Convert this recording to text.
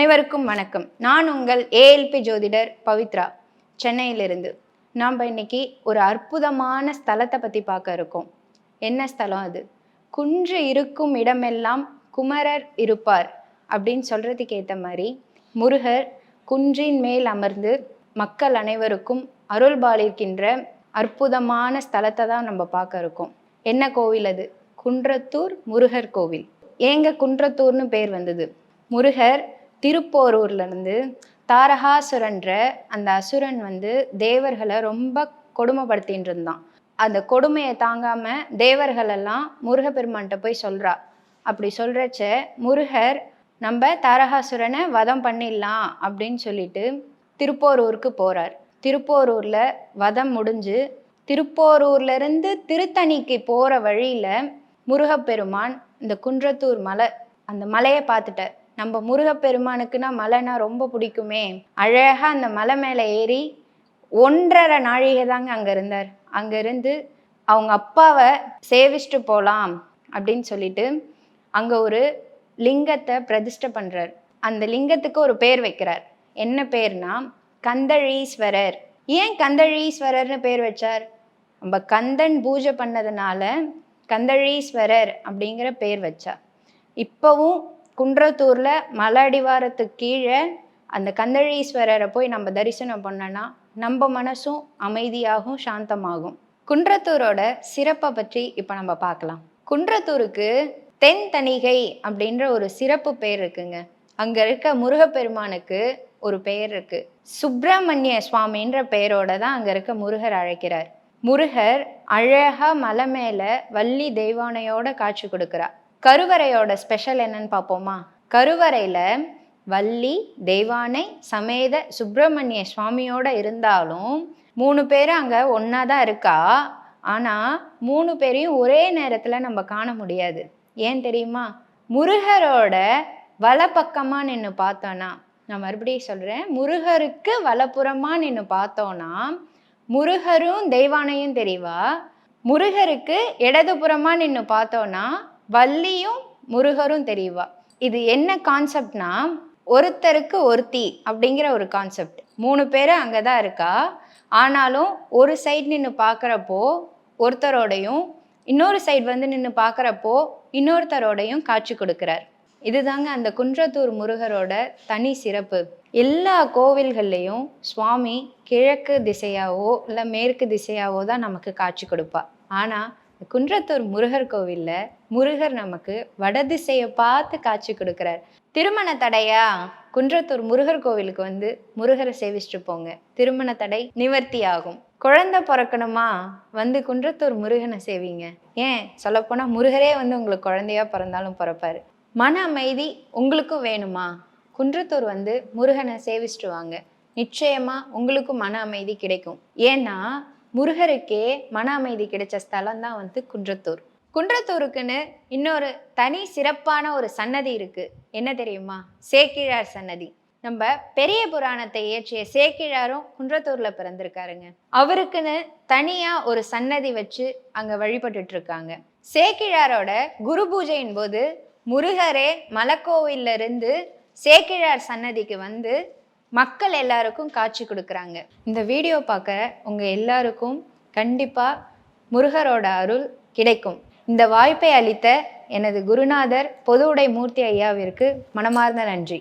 அனைவருக்கும் வணக்கம். நான் உங்கள் ஏஎல்பி ஜோதிடர் பவித்ரா. சென்னையிலிருந்து. நாம் இன்னைக்கு ஒரு அற்புதமான ஸ்தலத்தை பற்றி பார்க்க இருக்கோம். என்ன ஸ்தலம் அது? குன்று இருக்கும் இடமெல்லாம் குமரர் இருப்பார் அப்படின்னு சொல்கிறதுக்கு ஏற்ற மாதிரி முருகர் குன்றின் மேல் அமர்ந்து மக்கள் அனைவருக்கும் அருள்பாலிக்கின்ற அற்புதமான ஸ்தலத்தை தான் நம்ம பார்க்க இருக்கோம். என்ன கோவில் அது? குன்றத்தூர் முருகர் கோவில். ஏங்க குன்றத்தூர்னு பேர் வந்தது? முருகர் திருப்போரூர்லேருந்து தாரகாசுரன்ற அந்த அசுரன் வந்து தேவர்களை ரொம்ப கொடுமைப்படுத்தின்னு இருந்தான் அந்த கொடுமையை தாங்காம தேவர்களெல்லாம் முருகப்பெருமான்கிட்ட போய் சொல்றா. அப்படி சொல்றச்ச முருகர் நம்ம தாரகாசுரனை வதம் பண்ணிடலாம் அப்படின்னு சொல்லிட்டு திருப்போரூருக்கு போறார். திருப்போரூர்ல வதம் முடிஞ்சு திருப்போரூர்லேருந்து திருத்தணிக்கு போகிற வழியில் முருகப்பெருமான் இந்த குன்றத்தூர் மலை அந்த மலையை பார்த்துட்டார். நம்ம முருகப்பெருமானுக்குன்னா மலைனா ரொம்ப பிடிக்குமே. அழகாக அந்த மலை மேலே ஏறி ஒன்றரை நாழிகை தாங்க அங்கே இருந்தார். அங்கேருந்து அவங்க அப்பாவை சேவிச்சுட்டு போகலாம் அப்படின்னு சொல்லிட்டு அங்கே ஒரு லிங்கத்தை பிரதிஷ்டை பண்ணுறார் அந்த லிங்கத்துக்கு ஒரு பேர் வைக்கிறார். என்ன பேர்னா கந்தழீஸ்வரர். ஏன் கந்தழீஸ்வரர்னு பேர் வச்சார்? நம்ம கந்தன் பூஜை பண்ணதுனால கந்தழீஸ்வரர் அப்படிங்கிற பேர் வச்சா இப்போவும் குன்றத்தூரில் மலை அடிவாரத்துக்கு கீழே அந்த கந்தழீஸ்வரரை போய் நம்ம தரிசனம் பண்ணோன்னா நம்ம மனசும் அமைதியாகும் சாந்தமாகும். குன்றத்தூரோட சிறப்பை பற்றி இப்போ நம்ம பார்க்கலாம். குன்றத்தூருக்கு தென் தணிகை அப்படின்ற ஒரு சிறப்பு பேர் இருக்குங்க. அங்கே இருக்க முருகப்பெருமானுக்கு ஒரு பெயர் இருக்கு. சுப்பிரமணிய சுவாமின்ற பெயரோட தான் அங்கே இருக்க முருகர் அழைக்கிறார். முருகர் அழகா மலை மேலே வள்ளி தெய்வானையோட காட்சி கொடுக்கிறார். கருவறையோட ஸ்பெஷல் என்னன்னு பார்ப்போமா? கருவறையில் வள்ளி தெய்வானை சமேத சுப்பிரமணிய சுவாமியோட இருந்தாலும் மூணு பேரும் அங்கே ஒன்றா தான் இருக்கா? ஆனால் மூணு பேரையும் ஒரே நேரத்தில் நம்ம காண முடியாது. ஏன் தெரியுமா? முருகரோட வலப்பக்கமாக நின்று பார்த்தோன்னா நான் மறுபடியும் சொல்கிறேன் முருகருக்கு வலப்புறமாக நின்று பார்த்தோன்னா முருகரும் தெய்வானையும் தெரியவா? முருகருக்கு இடதுபுறமாக நின்று பார்த்தோன்னா வள்ளியும் முருகரும் தெரியவா? இது என்ன கான்செப்ட்னா ஒருத்தருக்கு ஒருத்தி அப்படிங்கிற ஒரு கான்செப்ட் மூணு பேர் அங்கே தான் இருக்கா? ஆனாலும் ஒரு சைடு நின்று பார்க்குறப்போ ஒருத்தரோடையும் இன்னொரு சைடு வந்து நின்று பார்க்குறப்போ இன்னொருத்தரோடையும் காட்சி கொடுக்குறார். இதுதாங்க அந்த குன்றத்தூர் முருகரோட தனி சிறப்பு. எல்லா கோவில்கள்லேயும் சுவாமி கிழக்கு திசையாவோ இல்லை மேற்கு திசையாவோ தான் நமக்கு காட்சி கொடுப்பா. ஆனால் குன்றத்தூர் முருகர் கோவிலில் முருகர் நமக்கு வடதிசையை பார்த்து காட்சி கொடுக்குறார். திருமண தடையா? குன்றத்தூர் முருகர் கோவிலுக்கு வந்து முருகரை சேவிச்சுட்டு போங்க. திருமண தடை நிவர்த்தி ஆகும். குழந்தை பிறக்கணுமா? வந்து குன்றத்தூர் முருகனை சேவிங்க. ஏன்? சொல்லப்போனால் முருகரே வந்து உங்களுக்கு குழந்தையா பிறந்தாலும் பிறப்பாரு. மன அமைதி உங்களுக்கும் வேணுமா? குன்றத்தூர் வந்து முருகனை சேவிச்சுட்டு வாங்க. நிச்சயமா உங்களுக்கும் மன அமைதி கிடைக்கும். ஏன்னா முருகருக்கே மன அமைதி கிடைச்ச ஸ்தலம் தான் வந்து குன்றத்தூர். குன்றத்தூருக்குன்னு இன்னொரு தனி சிறப்பான ஒரு சன்னதி இருக்கு. என்ன தெரியுமா? சேக்கிழார் சன்னதி. நம்ம பெரிய புராணத்தை இயற்றிய சேக்கிழாரும் குன்றத்தூர்ல பிறந்திருக்காருங்க. அவருக்குன்னு தனியா ஒரு சன்னதி வச்சு அங்க வழிபட்டுட்டு இருக்காங்க சேக்கிழாரோட குரு பூஜையின் போது முருகரே மலக்கோவில்ல இருந்து சேக்கிழார் சன்னதிக்கு வந்து மக்கள் எல்லாருக்கும் காட்சி கொடுக்குறாங்க. இந்த வீடியோ பார்க்குற உங்கள் எல்லாருக்கும் கண்டிப்பாக முருகரோட அருள் கிடைக்கும். இந்த வாய்ப்பை அளித்த எனது குருநாதர் பொது உடை மூர்த்தி ஐயாவிற்கு மனமார்ந்த நன்றி.